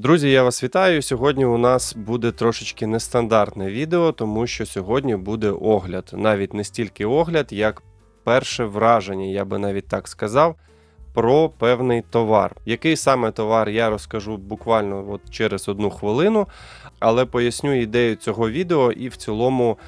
Друзі, я вас вітаю. Сьогодні у нас буде трошечки нестандартне відео, тому що сьогодні буде огляд. Навіть не стільки огляд, як перше враження, я би навіть так сказав, про певний товар. Який саме товар я розкажу буквально от через одну хвилину, але поясню ідею цього відео і в цілому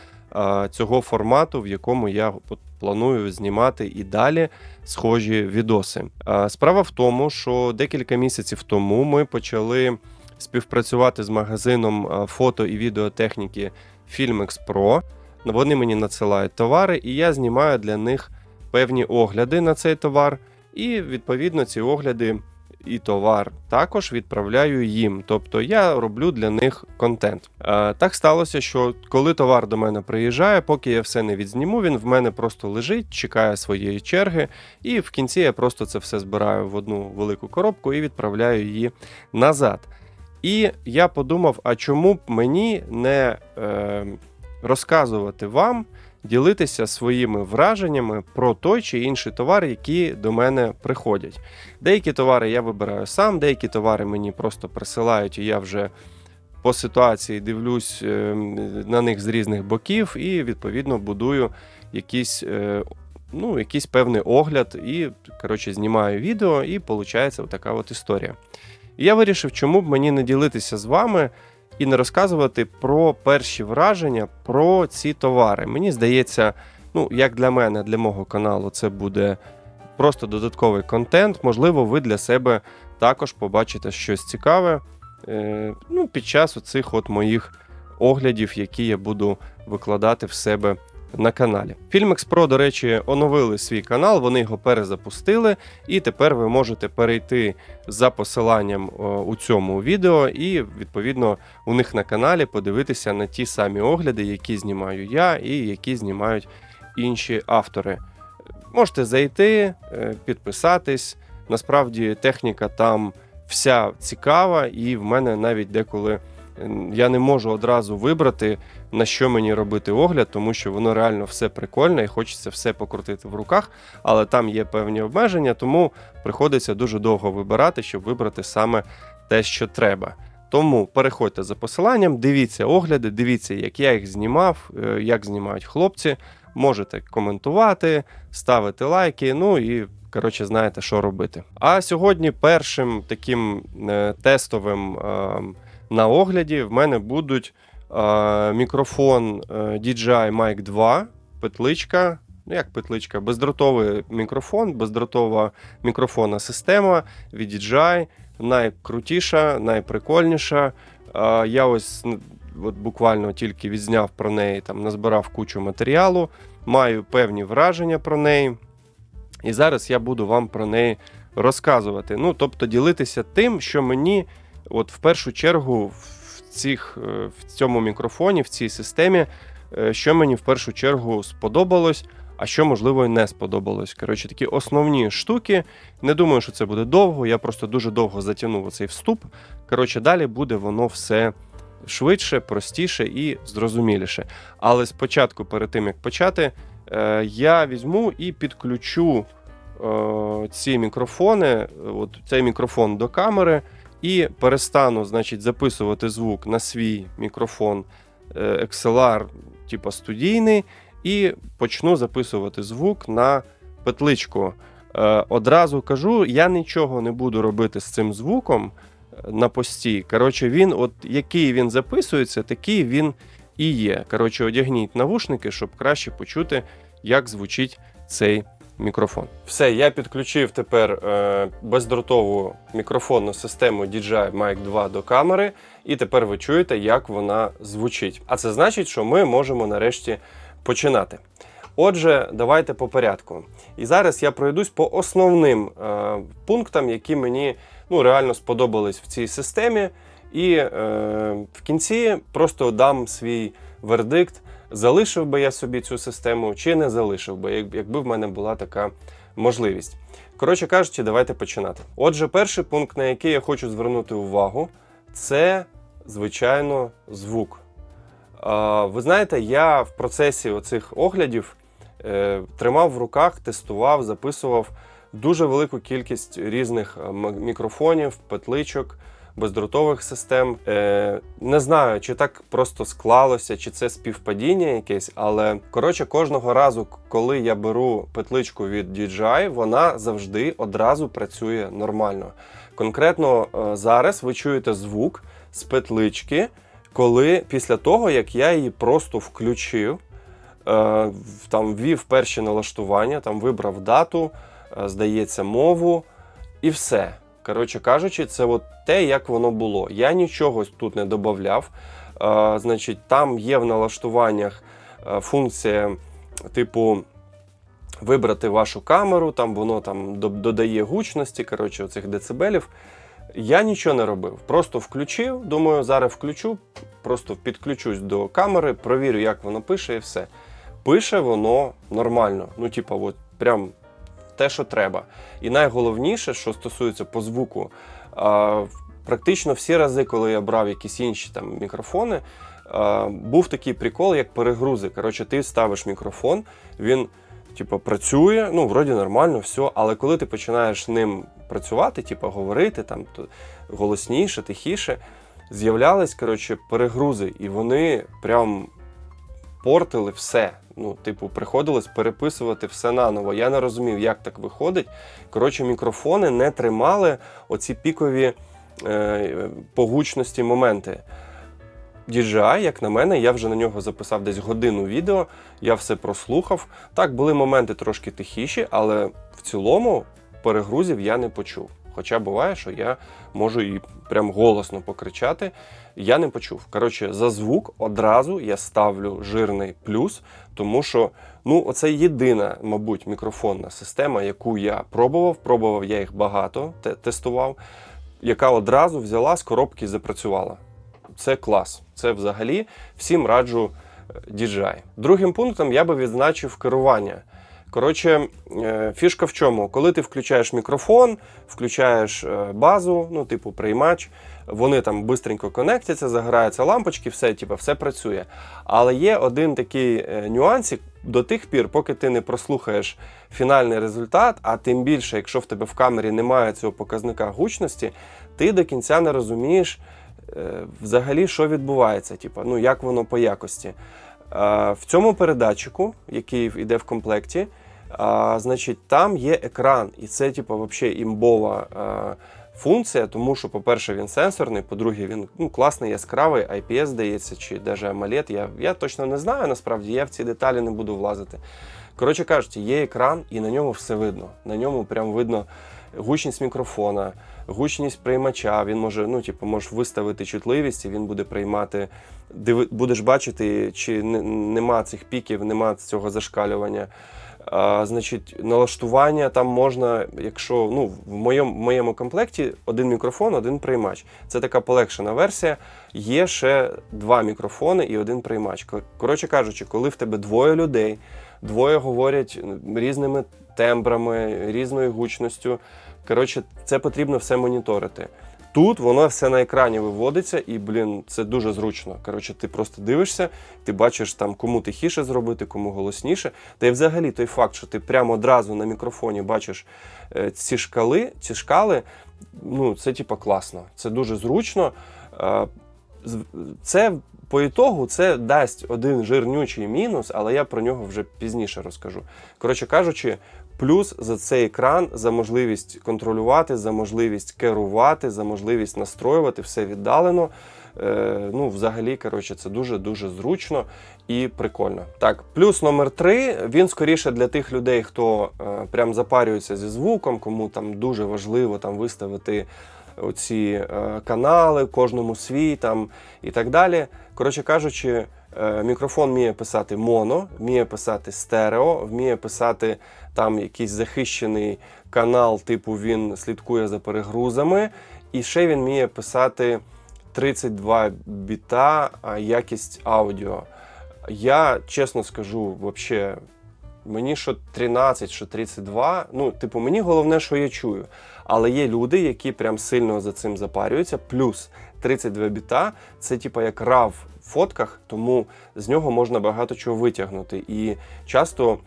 цього формату, в якому я планую знімати і далі схожі відоси. Справа в тому, що декілька місяців тому ми почали співпрацювати з магазином фото і відеотехніки Filmex Pro. Вони мені надсилають товари, і я знімаю для них певні огляди на цей товар. І відповідно ці огляди і товар також відправляю їм. Тобто я роблю для них контент. Е, так сталося, що коли товар до мене приїжджає, поки я все не відзніму, він в мене просто лежить, чекає своєї черги, і в кінці я просто це все збираю в одну велику коробку і відправляю її назад. І я подумав: а чому б мені не е, розказувати вам, ділитися своїми враженнями про той чи інший товар, які до мене приходять. Деякі товари я вибираю сам, деякі товари мені просто присилають, і я вже по ситуації дивлюсь е, на них з різних боків і відповідно будую якісь. е, Ну, якийсь певний огляд, і коротше знімаю відео, і виходить така от історія. І я вирішив, чому б мені не ділитися з вами і не розказувати про перші враження про ці товари. Мені здається, ну, як для мене, для мого каналу, це буде просто додатковий контент. Можливо, ви для себе також побачите щось цікаве е, ну, під час оцих от моїх оглядів, які я буду викладати в себе. На каналі Filmex Pro, до речі, оновили свій канал, вони його перезапустили, і тепер ви можете перейти за посиланням у цьому відео, і відповідно у них на каналі подивитися на ті самі огляди, які знімаю я і які знімають інші автори. Можете зайти, е, підписатись. Насправді техніка там вся цікава, і в мене навіть деколи е, я не можу одразу вибрати, на що мені робити огляд, тому що воно реально все прикольне і хочеться все покрутити в руках, але там є певні обмеження, тому приходиться дуже довго вибирати, щоб вибрати саме те, що треба. Тому переходьте за посиланням, дивіться огляди, дивіться, як я їх знімав, е, як знімають хлопці. Можете коментувати, ставити лайки. Ну і коротше, знаєте, що робити. А сьогодні першим таким е, тестовим е, на огляді в мене будуть мікрофон DJI Mic 2, петличка. Ну, як петличка, бездротовий мікрофон, бездротова мікрофонна система від DJI, найкрутіша, найприкольніша. Я ось от буквально тільки відзняв про неї, там назбирав кучу матеріалу, маю певні враження про неї. І зараз я буду вам про неї розказувати. Ну, тобто ділитися тим, що мені, от в першу чергу, цих, е, в цьому мікрофоні, в цій системі, е, що мені в першу чергу сподобалось, а що, можливо, і не сподобалось. Коротше, такі основні штуки. Не думаю, що це буде довго. Я просто дуже довго затягнув оцей вступ. Коротше, далі буде воно все швидше, простіше і зрозуміліше. Але спочатку, перед тим як почати, е, я візьму і підключу ці мікрофони, от цей мікрофон до камери, і перестану, значить, записувати звук на свій мікрофон е, XLR, типу студійний, і почну записувати звук на петличку. Е, Одразу кажу, я нічого не буду робити з цим звуком е, на постій. Коротше, він, от який він записується, такий він і є. Коротше, одягніть навушники, щоб краще почути, як звучить цей мікрофон. Все, я підключив тепер е, бездротову мікрофонну систему DJI Mic 2 до камери, і тепер ви чуєте, як вона звучить. А це значить, що ми можемо нарешті починати. Отже, давайте по порядку. І зараз я пройдусь по основним е, пунктам, які мені ну, реально сподобались в цій системі. І е, в кінці просто дам свій вердикт, залишив би я собі цю систему чи не залишив би, якби в мене була така можливість. Коротше кажучи, давайте починати. Отже, перший пункт, на який я хочу звернути увагу, це, звичайно, звук. Ви знаєте, я в процесі оцих оглядів е, тримав в руках, тестував, записував дуже велику кількість різних е, мікрофонів, петличок. Бездротових систем. Е, не знаю, чи так просто склалося, чи це співпадіння якесь, але коротше, кожного разу, коли я беру петличку від DJI, вона завжди одразу працює нормально. Конкретно е, зараз ви чуєте звук з петлички, коли після того, як я її просто включив, е, там ввів перші налаштування, там вибрав дату, е, здається, мову і все. Коротше кажучи, це от те, як воно було. Я нічого тут не додавав. Значить, там є в налаштуваннях е, функція, типу, вибрати вашу камеру, там воно там додає гучності, коротше, оцих децибелів. Я нічого не робив. Просто включив. Думаю, зараз включу, просто підключусь до камери, провірю, як воно пише, і все. Пише воно нормально. Ну, типа, от прям те, що треба. І найголовніше, що стосується по звуку, практично всі рази, коли я брав якісь інші там мікрофони, був такий прикол, як перегрузи. Коротше, ти ставиш мікрофон, він типу, працює, ну, вроді нормально, все, але коли ти починаєш ним працювати, типу, говорити там то голосніше, тихіше, з'являлись перегрузи, і вони прям портили все. Ну, типу, приходилось переписувати все наново. Я не розумів, як так виходить. Коротше, мікрофони не тримали оці пікові е, по моменти. DJI, як на мене, я вже на нього записав десь годину відео, я все прослухав. Так, були моменти трошки тихіші, але в цілому перегрузів я не почув. Хоча буває, що я можу і прям голосно покричати. Я не почув. Коротше, за звук одразу я ставлю жирний плюс, тому що ну, оце єдина, мабуть, мікрофонна система, яку я пробував. Пробував я їх багато, те- тестував, яка одразу взяла з коробки і запрацювала. Це клас. Це взагалі всім раджу е, DJI. Другим пунктом я би відзначив керування. Коротше, е, фішка в чому? Коли ти включаєш мікрофон, включаєш е, базу, ну, типу приймач, вони там бистренько конектяться, загораються лампочки, все, типу, все працює. Але є один такий е, нюансик до тих пір, поки ти не прослухаєш фінальний результат, а тим більше, якщо в тебе в камері немає цього показника гучності, ти до кінця не розумієш взагалі, що відбувається, типу, ну як воно по якості. В цьому передатчику, який йде в комплекті, а, значить, там є екран, і це, типу, взагалі імбова е, функція, тому що, по-перше, він сенсорний, по-друге, він ну, класний, яскравий, IPS, здається, чи навіть AMOLED. Я, я точно не знаю, насправді, я в ці деталі не буду влазити. Коротше кажучи, є екран, і на ньому все видно. На ньому прям видно гучність мікрофона, гучність приймача. Він може, ну, типу, можеш виставити чутливість, і він буде приймати. Диви, будеш бачити, чи не- нема цих піків, нема цього зашкалювання. Значить, налаштування там можна, якщо ну, в моєму, в моєму комплекті один мікрофон, один приймач. Це така полегшена версія. Є ще два мікрофони і один приймач. Коротше кажучи, коли в тебе двоє людей, двоє говорять різними тембрами, різною гучністю. Коротше, це потрібно все моніторити. Тут воно все на екрані виводиться, і, блін, це дуже зручно. Коротше, ти просто дивишся, ти бачиш там, кому тихіше зробити, кому голосніше. Та й взагалі той факт, що ти прямо одразу на мікрофоні бачиш е, ці шкали, ці шкали, ну, це типа класно. Це дуже зручно. Е, Це по ітогу це дасть один жирнючий мінус, але я про нього вже пізніше розкажу. Коротше кажучи, плюс за цей екран, за можливість контролювати, за можливість керувати, за можливість настроювати все віддалено. Е, ну, взагалі, коротше, це дуже-дуже зручно і прикольно. Так, плюс номер три. Він скоріше для тих людей, хто е, прям запарюється зі звуком, кому там дуже важливо там виставити оці е, канали, кожному свій там і так далі. Коротше кажучи, мікрофон вміє писати моно, вміє писати стерео, вміє писати там якийсь захищений канал, типу він слідкує за перегрузами, і ще він вміє писати 32 біта якість аудіо. Я чесно скажу, взагалі, мені що 13, що 32, ну, типу, мені головне, що я чую. Але є люди, які прям сильно за цим запарюються. Плюс 32 біта це типу як RAW в фотках, тому з нього можна багато чого витягнути. І часто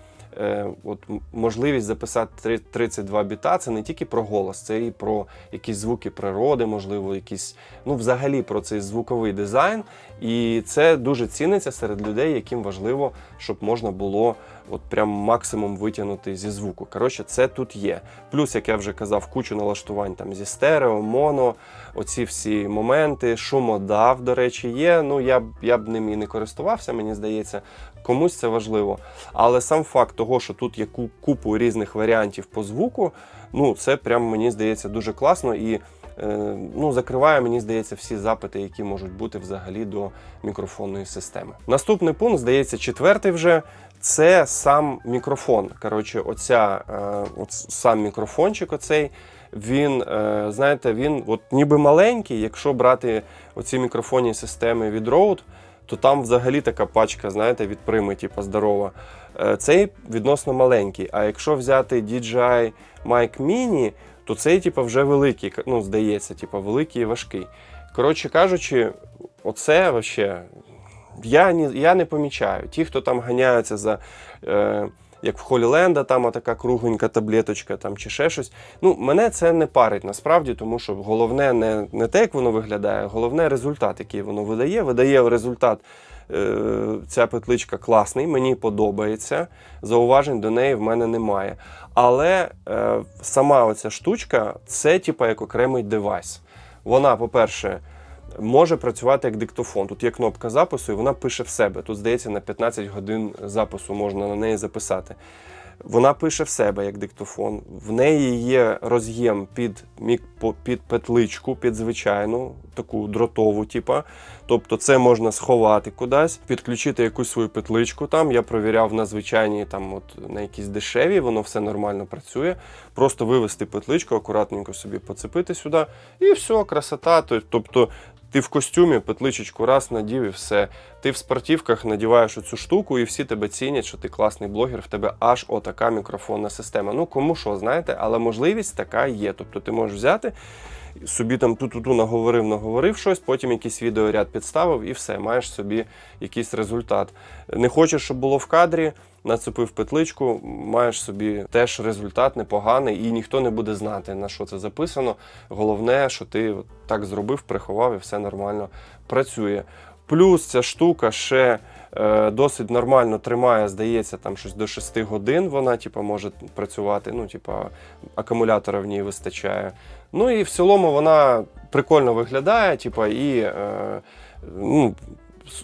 от, можливість записати 32 біта це не тільки про голос, це і про якісь звуки природи, можливо, якісь, ну, взагалі про цей звуковий дизайн. І це дуже ціниться серед людей, яким важливо, щоб можна було от прям максимум витягнути зі звуку. Коротше, це тут є. Плюс, як я вже казав, кучу налаштувань там зі стерео, моно, оці всі моменти, шумодав, до речі, є. Ну я я б ним і не користувався, мені здається. Комусь це важливо. Але сам факт того, що тут є купу різних варіантів по звуку, ну це прям мені здається дуже класно і. е, Ну, закриває, мені здається, всі запити, які можуть бути взагалі до мікрофонної системи. Наступний пункт, здається, четвертий вже це сам мікрофон. Коротше, оця, е, от сам мікрофончик, оцей, він, е, знаєте, він от ніби маленький. Якщо брати оці мікрофонні системи від Rode, то там взагалі така пачка, знаєте, від прими, типу, здорова. Е, Цей відносно маленький. А якщо взяти DJI Mic Mini, то цей, типу, вже великий, ну, здається, типу, великий і важкий. Коротше кажучи, оце вообще я, ні, я не помічаю. Ті, хто там ганяються за. Е, як в Холіленда, там така кругленька таблеточка там, чи ще щось. Ну, мене це не парить насправді, тому що головне не, не те, як воно виглядає, головне результат, який воно видає. Видає результат. е, Ця петличка класний, мені подобається. Зауважень до неї в мене немає. Але е, сама оця штучка це типа як окремий девайс. Вона, по-перше, може працювати як диктофон. Тут є кнопка запису, і вона пише в себе. Тут, здається, на 15 годин запису можна на неї записати. Вона пише в себе як диктофон. В неї є роз'єм під, під петличку, під звичайну, таку дротову, типа. Тобто це можна сховати кудись, підключити якусь свою петличку. Там я провіряв на звичайній, там от на якісь дешеві, воно все нормально працює. Просто вивести петличку, акуратненько собі поцепити сюди, і все, красота. Тобто ти в костюмі петличечку раз надів і все. Ти в спортивках надіваєш оцю штуку, і всі тебе цінять, що ти класний блогер, в тебе аж отака мікрофонна система. Ну кому що, знаєте, але можливість така є. Тобто ти можеш взяти. Собі там ту-ту-ту наговорив, наговорив щось, потім якийсь відеоряд підставив і все, маєш собі якийсь результат. Не хочеш, щоб було в кадрі, нацепив петличку, маєш собі теж результат непоганий, і ніхто не буде знати, на що це записано. Головне, що ти так зробив, приховав і все нормально працює. Плюс ця штука ще е, досить нормально тримає, здається, там щось до 6 годин вона типу, може працювати. Ну, типу, акумулятора в ній вистачає. Ну і в цілому вона прикольно виглядає, типу, і е, ну,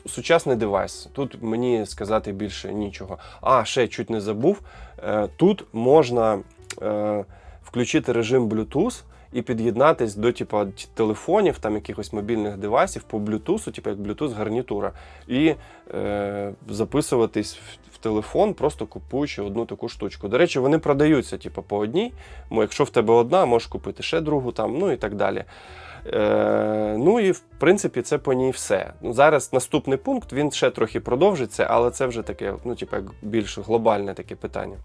сучасний девайс. Тут мені сказати більше нічого. А, ще чуть не забув. Е, тут можна е, включити режим Bluetooth. І під'єднатись до типу, телефонів, там якихось мобільних девайсів по Bluetooth, типу як Bluetooth гарнітура, і е, записуватись в, в телефон, просто купуючи одну таку штучку. До речі, вони продаються типу, по одній. Якщо в тебе одна, можеш купити ще другу, там, ну і так далі. Е, ну і в принципі це по ній все. Ну, зараз наступний пункт він ще трохи продовжиться, але це вже таке, ну, типу, більш глобальне таке питання.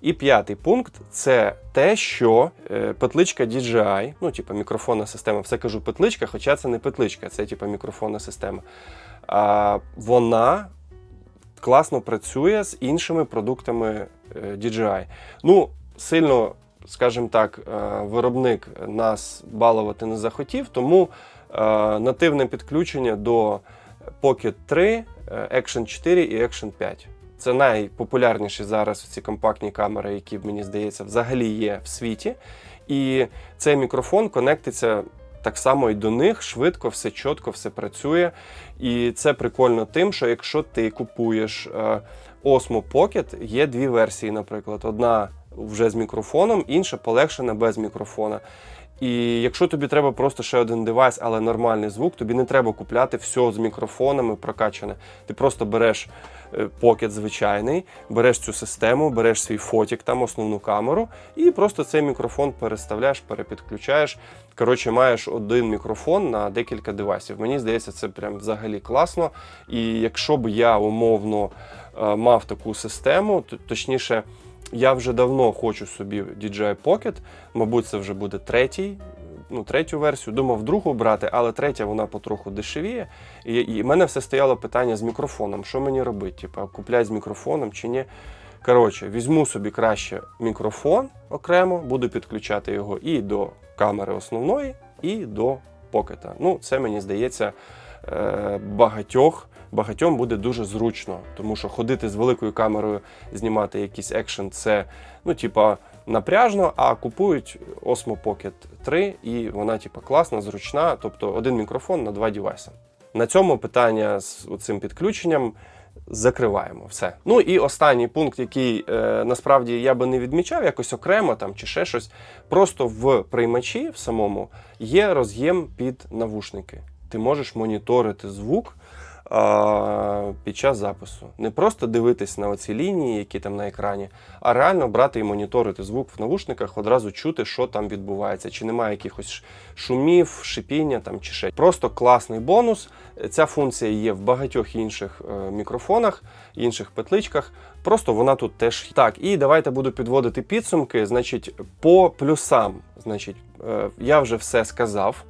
І п'ятий пункт це те, що е, петличка DJI, ну, типу, мікрофонна система, все кажу петличка, хоча це не петличка, це типу мікрофонна система. А, вона класно працює з іншими продуктами е, DJI. Ну, сильно, скажімо так, е, виробник нас балувати не захотів, тому е, нативне підключення до Pocket 3, е, Action 4 і Action 5. Це найпопулярніші зараз ці компактні камери, які, мені здається, взагалі є в світі. І цей мікрофон конектиться так само і до них швидко, все чітко, все працює. І це прикольно тим, що якщо ти купуєш Osmo Pocket, є дві версії, наприклад. Одна вже з мікрофоном, інша полегшена без мікрофона. І якщо тобі треба просто ще один девайс, але нормальний звук, тобі не треба купляти все з мікрофонами прокачане. Ти просто береш Pocket звичайний, береш цю систему, береш свій фотік, там основну камеру, і просто цей мікрофон переставляєш, перепідключаєш. Коротше, маєш один мікрофон на декілька девайсів. Мені здається, це прям взагалі класно. І якщо б я умовно е, мав таку систему, то точніше. Я вже давно хочу собі DJI Pocket, мабуть, це вже буде третій, ну, третю версію. Думав другу брати, але третя вона потроху дешевіє. І, і в мене все стояло питання з мікрофоном. Що мені робити? Типа, купляти з мікрофоном чи ні? Коротше, візьму собі краще мікрофон окремо, буду підключати його і до камери основної, і до покета. Ну, це мені здається е, багатьох. Багатьом буде дуже зручно, тому що ходити з великою камерою, знімати якийсь екшен, це ну, типа, напряжно, а купують Osmo Pocket 3, і вона, типа, класна, зручна, тобто один мікрофон на два девайси. На цьому питання з цим підключенням закриваємо все. Ну і останній пункт, який е, насправді я би не відмічав якось окремо там чи ще щось. Просто в приймачі в самому є роз'єм під навушники. Ти можеш моніторити звук під час запису. Не просто дивитись на оці лінії, які там на екрані, а реально брати і моніторити звук в навушниках, одразу чути, що там відбувається, чи немає якихось шумів, шипіння там чи ще. Просто класний бонус. Ця функція є в багатьох інших е, мікрофонах, інших петличках. Просто вона тут теж так. І давайте буду підводити підсумки. Значить, по плюсам, значить, е, я вже все сказав.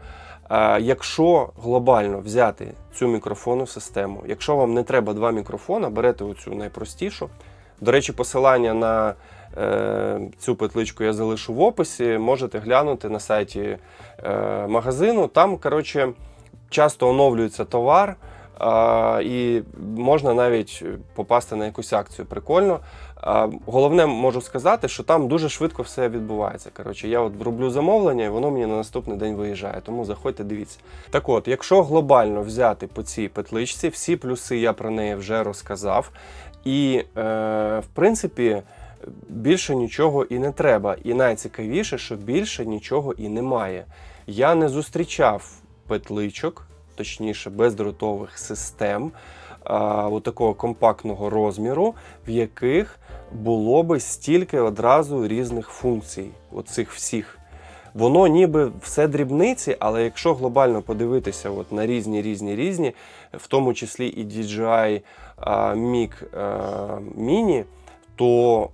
Е, Якщо глобально взяти цю мікрофонну систему, якщо вам не треба два мікрофона, берете оцю найпростішу. До речі, посилання на е, цю петличку я залишу в описі. Можете глянути на сайті е, магазину. Там, коротше, часто оновлюється товар, а, і можна навіть попасти на якусь акцію. Прикольно. Головне, можу сказати, що там дуже швидко все відбувається. Коротше, я от роблю замовлення, і воно мені на наступний день виїжджає. Тому заходьте, дивіться. Так от, якщо глобально взяти по цій петличці, всі плюси я про неї вже розказав. І, е, в принципі, більше нічого і не треба. І найцікавіше, що більше нічого і немає. Я не зустрічав петличок, точніше, бездротових систем от такого компактного розміру, в яких було би стільки одразу різних функцій, оцих всіх. Воно ніби все дрібниці, але якщо глобально подивитися от на різні, різні, різні, в тому числі і DJI Mic Mini, то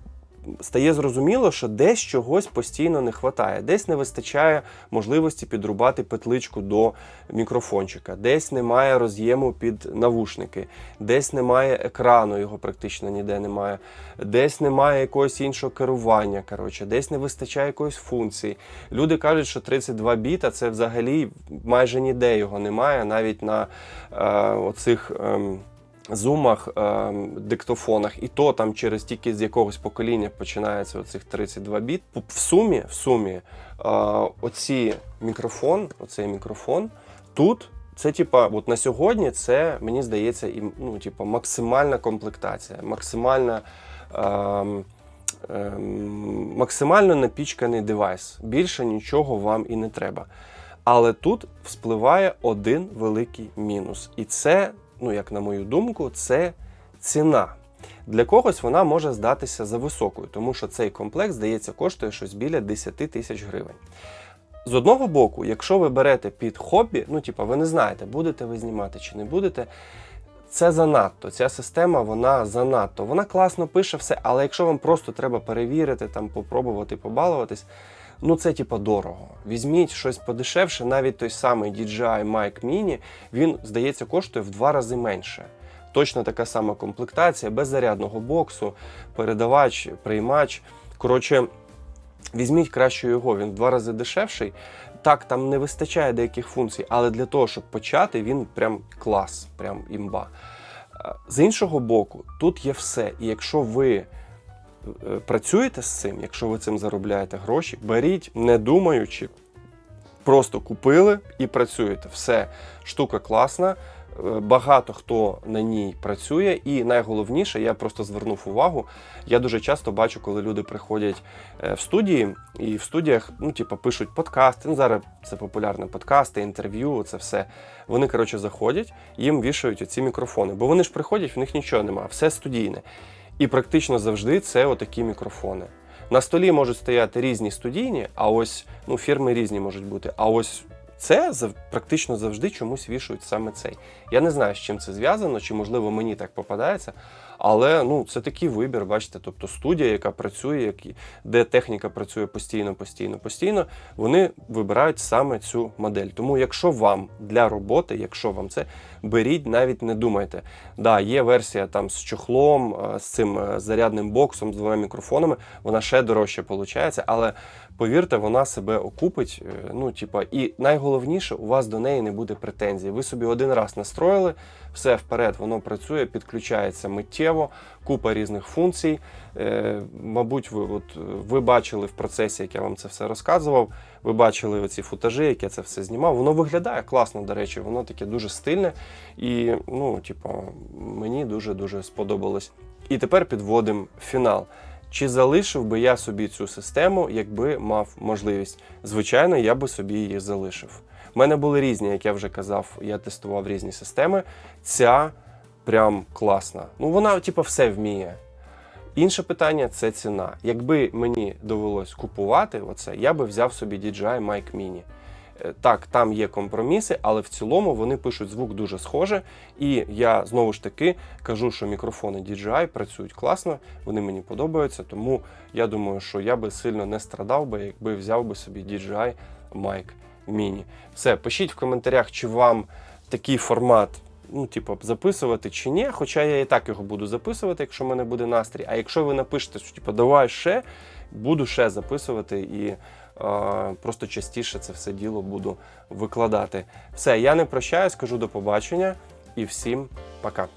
стає зрозуміло, що десь чогось постійно не вистачає, десь не вистачає можливості підрубати петличку до мікрофончика, десь немає роз'єму під навушники, десь немає екрану, його практично ніде немає, десь немає якогось іншого керування. Коротше, десь не вистачає якоїсь функції. Люди кажуть, що 32 біта це взагалі майже ніде його немає, навіть на е, оцих. ем, зумах, е, диктофонах, і то там через тільки з якогось покоління починається оцих 32 біт. В сумі, в сумі, е, оці мікрофон, оцей мікрофон тут. Це, типа, от на сьогодні це мені здається, і ну, типа, максимальна комплектація, максимальна. ем, ем, максимально напічканий девайс. Більше нічого вам і не треба. Але тут вспливає один великий мінус. І це, ну як на мою думку, це ціна. Для когось вона може здатися за високою, тому що цей комплект, здається, коштує щось біля 10 тисяч гривень. З одного боку, якщо ви берете під хобі, ну типа ви не знаєте, будете ви знімати чи не будете. Це занадто. Ця система вона занадто. Вона класно пише все, але якщо вам просто треба перевірити, там попробувати побалуватись, ну це типа дорого. Візьміть щось подешевше, навіть той самий DJI Mic Mini, він, здається, коштує в два рази менше. Точно така сама комплектація, без зарядного боксу, передавач, приймач. Коротше, візьміть краще його, він в два рази дешевший. Так, там не вистачає деяких функцій, але для того, щоб почати, він прям клас, прям імба. Е, З іншого боку, тут є все. І якщо ви працюєте з цим, якщо ви цим заробляєте гроші, беріть, не думаючи, просто купили і працюєте. Все, штука класна. е, Багато хто на ній працює, і найголовніше, я просто звернув увагу. Я дуже часто бачу, коли люди приходять е, в студії, і в студіях, ну, типу, пишуть подкасти. Ну, зараз це популярне подкасти, інтерв'ю, це все. Вони, коротше, заходять, їм вішають оці мікрофони. Бо вони ж приходять, в них нічого немає, все студійне. І практично завжди це отакі мікрофони. На столі можуть стояти різні студійні, а ось ну, фірми різні можуть бути. А ось це практично завжди чомусь вішають саме цей. Я не знаю, з чим це зв'язано, чи можливо мені так попадається. Але ну це такий вибір, бачите. Тобто студія, яка працює, де техніка працює постійно, постійно, постійно, вони вибирають саме цю модель. Тому, якщо вам для роботи, якщо вам це беріть, навіть не думайте. Да, є версія там з чохлом, з цим е, зарядним боксом, з двома мікрофонами, вона ще дорожче виходить, але повірте, вона себе окупить. е, Ну, типа, і найголовніше, у вас до неї не буде претензій. Ви собі один раз настроїли, все вперед, воно працює, підключається миттєво, купа різних функцій. Е, мабуть, ви, от, ви бачили в процесі, як я вам це все розказував. Ви бачили оці футажі, як я це все знімав. Воно виглядає класно, до речі, воно таке дуже стильне. І, ну, типу, мені дуже-дуже сподобалось. І тепер підводимо фінал. Чи залишив би я собі цю систему, якби мав можливість? Звичайно, я би собі її залишив. У мене були різні, як я вже казав, я тестував різні системи. Ця прям класна. Ну, вона, типу, все вміє. Інше питання це ціна. Якби мені довелось купувати оце, я би взяв собі DJI Mic Mini. Так, там є компроміси, але в цілому вони пишуть звук дуже схоже. І я знову ж таки кажу, що мікрофони DJI працюють класно, вони мені подобаються. Тому я думаю, що я би сильно не страдав би, якби взяв би собі DJI Mic Mini. Все, пишіть в коментарях, чи вам такий формат. Ну, типу, записувати чи ні. Хоча я і так його буду записувати, якщо в мене буде настрій. А якщо ви напишете, що типу, давай ще, буду ще записувати і просто частіше це все діло буду викладати. Все, я не прощаюсь, кажу до побачення і всім пока.